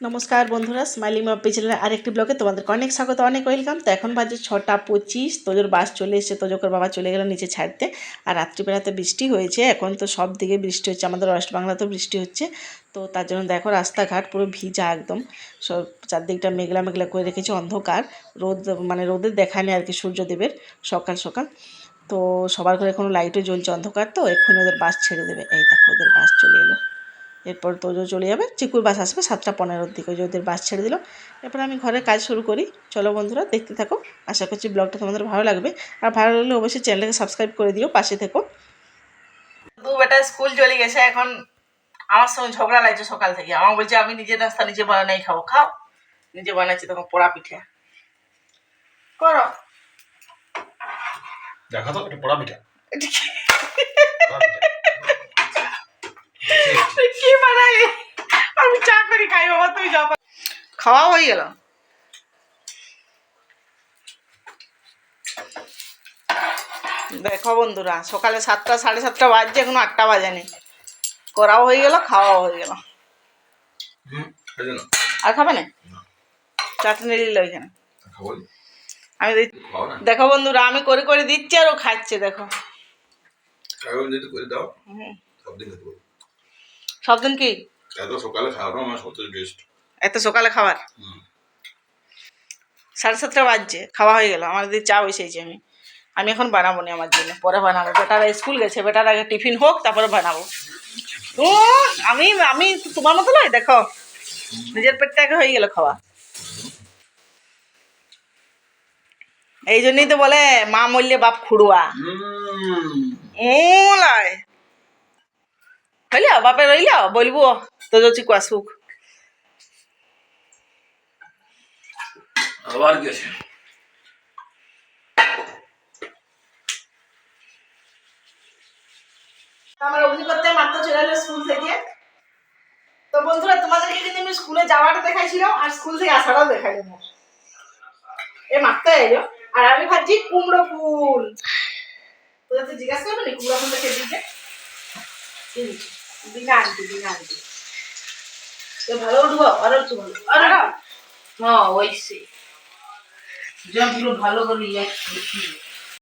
নমস্কার বন্ধুরা স্মাইলিং মাপি চ্যানেলের আরেকটি ব্লগে তোমাদের অনেক স্বাগত, অনেক ওয়েলকাম। তো এখন বাজে ছটা পঁচিশ, তোজোর বাস চলে এসেছে, তোজোকর বাবা চলে গেল নিচে ছাড়তে। আর রাত্রিবেলাতে বৃষ্টি হয়েছে, এখন তো সব দিকে বৃষ্টি হচ্ছে, আমাদের ওয়েস্ট বাংলাতেও বৃষ্টি হচ্ছে। তো তার জন্য দেখো রাস্তাঘাট পুরো ভিজা একদম, সব চারদিকটা মেঘলা মেঘলা করে রেখেছে অন্ধকার, রোদ মানে রোদের দেখা নেই আর কি সূর্যদেবের সকাল সকাল। তো সবার ঘরে এখনও লাইটও জ্বলছে অন্ধকার, তো এক্ষুনি ওদের বাস ছেড়ে দেবে। এই দেখো ওদের বাস চলে এলো। এরপর তোজো চলে যাবে। চিকুর বাস আসবে সাতটা পনেরোর দিকে ওই যে ওদের বাস ছেড়ে দিল। এরপর আমি ঘরের কাজ শুরু করি। চলো বন্ধুরা দেখতে থাকো। আশা করছি ব্লগটা তোমাদের ভালো লাগবে। আর ভালো লাগলে অবশ্যই চ্যানেলটাকে সাবস্ক্রাইব করে দিও পাশে থেকো। দু বেটা স্কুল চলে গেছে এখন আমার সঙ্গে ঝগড়া লাগছে সকাল থেকে। আমার বলছে আমি নিজের নাস্তা নিজে বানাই খাব। খাও। নিজে বানাচ্ছি তখন পোড়া পিঠে। করো। দেখা তো এটা পোড়া পিঠা পোড়া পিঠা। কি বানাই আমি চা করি খাই বাবা তুই যা খাওয়া হয়ে গেল। দেখো বন্ধুরা সকালে সাতটা সাড়ে সাতটা বাজছে এখনও আটটা বাজেনি। করাও হয়ে গেল খাওয়াও হয়ে গেল। আর খাবে না? চাটনি দিল ওইখানে আমি। দেখো বন্ধুরা আমি করে করে দিচ্ছি আর ও খাচ্ছে দেখো। খাও যদি করে দাও, হুম। সব দিন খেতে পারব। সব দিন কি? এত সকালে খাওয়ানো আমার সবথেকে বেস্ট এত সকালে খাবার? সাড়ে সাতটা বাজছে খাওয়া হয়ে গেল। আমার দিদি চা বসেছি আমি। আমি এখন বানাবো না আমার জন্য। পরে বানাবো। বেটারা স্কুল গেছে বেটার আগে টিফিন হোক তারপরে বানাবো। ও আমি আমি তোমার মতো নয় দেখো। নিজের পেটটা আগে হয়ে গেল খাওয়া। এই জন্যই তো বলে মা মরলে বাপ খুড়ুয়া। ও লাই। হইল? বাপে রইল বলব? তো যদি আসুক আবার গেছে। আমার অভিজ্ঞতা মাত্র চলে এলো স্কুল থেকে। তো বন্ধুরা তোমাদেরকে কিন্তু আমি স্কুলে যাওয়াটা দেখাইছিলাম আর স্কুল থেকে আসাটাও দেখাইলাম। এ মাত্র এলো। আর আমি ভাবছি কুমড়ো ফুল। তোদের তো জিজ্ঞাসা করবে না কুমড়ো ফুলটা খেয়ে দিতে বিনা আনটি বিনা আনটি ভালো ভালো। আরও হ্যাঁ ওই সে যা পুরো ভালো করে